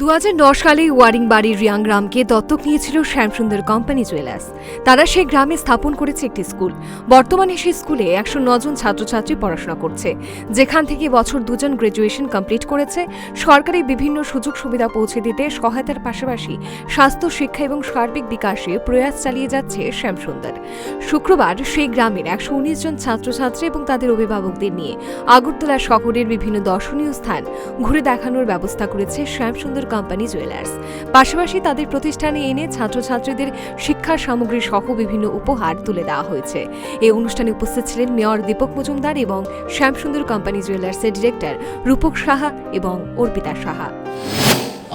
দু হাজার দশ সালে ওয়ারিং বাড়ির রিয়াং গ্রামকে দত্তক নিয়েছিল শ্যামসুন্দর কোম্পানি জুয়েলার্স। তারা সেই গ্রামে স্থাপন করেছে একটি স্কুল। বর্তমানে সেই স্কুলে একশো জন ছাত্রছাত্রী পড়াশোনা করছে। যেখান থেকে বছর দুজন গ্রাজুয়েশন কমপ্লিট করেছে। সরকারি বিভিন্ন সুযোগ সুবিধা পৌঁছে দিতে সহায়তার পাশাপাশি স্বাস্থ্য, শিক্ষা এবং সার্বিক বিকাশে প্রয়াস চালিয়ে যাচ্ছে শ্যামসুন্দর। শুক্রবার সেই গ্রামের একশো উনিশ জন ছাত্রছাত্রী এবং তাদের অভিভাবকদের নিয়ে আগরতলা শহরের বিভিন্ন দর্শনীয় স্থান ঘুরে দেখানোর ব্যবস্থা করেছে শ্যামসুন্দর কোম্পানি জুয়েলার্স। পাশাপাশি তাদের প্রতিষ্ঠানে এনে ছাত্রছাত্রীদের শিক্ষা সামগ্রী সহ বিভিন্ন উপহার তুলে দেওয়া হয়েছে। এই অনুষ্ঠানে উপস্থিত ছিলেন মেয়র দীপক মজুমদার এবং শ্যামসুন্দর কোম্পানি জুয়েলার্সের ডিরেক্টর রূপক সাহা এবং অর্পিতা সাহা।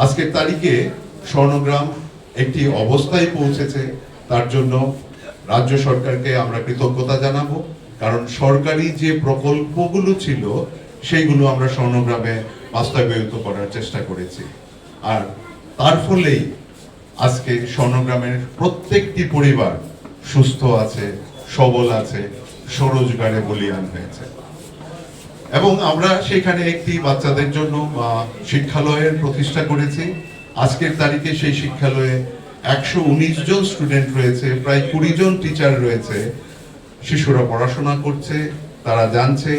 আজকের তারিখে স্বর্ণগ্রাম একটি অবস্থায় পৌঁছেছে। তার জন্য রাজ্য সরকারকে আমরা কৃতজ্ঞতা জানাব। কারণ সরকারি যে প্রকল্পগুলো ছিল, সেইগুলো আমরা স্বর্ণগ্রামে বাস্তবায়িত করার চেষ্টা করেছি। আর তার ফলেই আজকে স্বর্ণগ্রামের প্রত্যেকটি পরিবার সুস্থ আছে, সবল আছে, স্বরোজগারে বলিয়ান হয়েছে। এবং আমরা সেখানে একটি বাচ্চাদের জন্য শিক্ষালয়ের প্রতিষ্ঠা করেছি। আজকের তারিখে সেই শিক্ষালয়ে একশো উনিশ জন স্টুডেন্ট রয়েছে, প্রায় কুড়ি জন টিচার রয়েছে। শিশুরা পড়াশোনা করছে, তারা জানছে।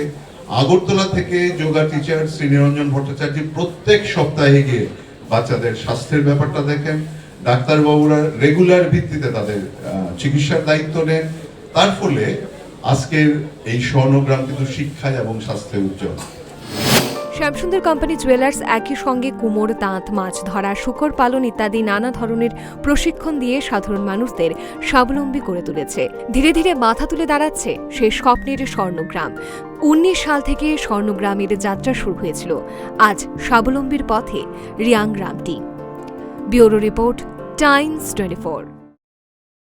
আগরতলা থেকে যোগা টিচার শ্রীনিরঞ্জন ভট্টাচার্য প্রত্যেক সপ্তাহে গিয়ে বাচ্চাদের স্বাস্থ্যের ব্যাপারটা দেখেন, ডাক্তারবাবুরা রেগুলার ভিত্তিতে তাদের চিকিৎসার দায়িত্ব নেন। তার ফলে আজকের এই স্বর্ণগ্রাম কিন্তু শিক্ষায় এবং স্বাস্থ্যে উজ্জ্বল। শ্যামসুন্দর কোম্পানি জুয়েলার্স একই সঙ্গে কুমোর, তাঁত, মাছ ধরা, শুকর পালন ইত্যাদি নানা ধরনের প্রশিক্ষণ দিয়ে সাধারণ মানুষদের স্বাবলম্বী করে তুলেছে। ধীরে ধীরে মাথা তুলে দাঁড়াচ্ছে সেই স্বপ্নের স্বর্ণগ্রাম। উনিশ সাল থেকে স্বর্ণগ্রামের যাত্রা শুরু হয়েছিল। আজ স্বাবলম্বীর পথে রিয়াং গ্রামটি ব্যুরো রিপোর্ট, টাইমস টোয়েন্টি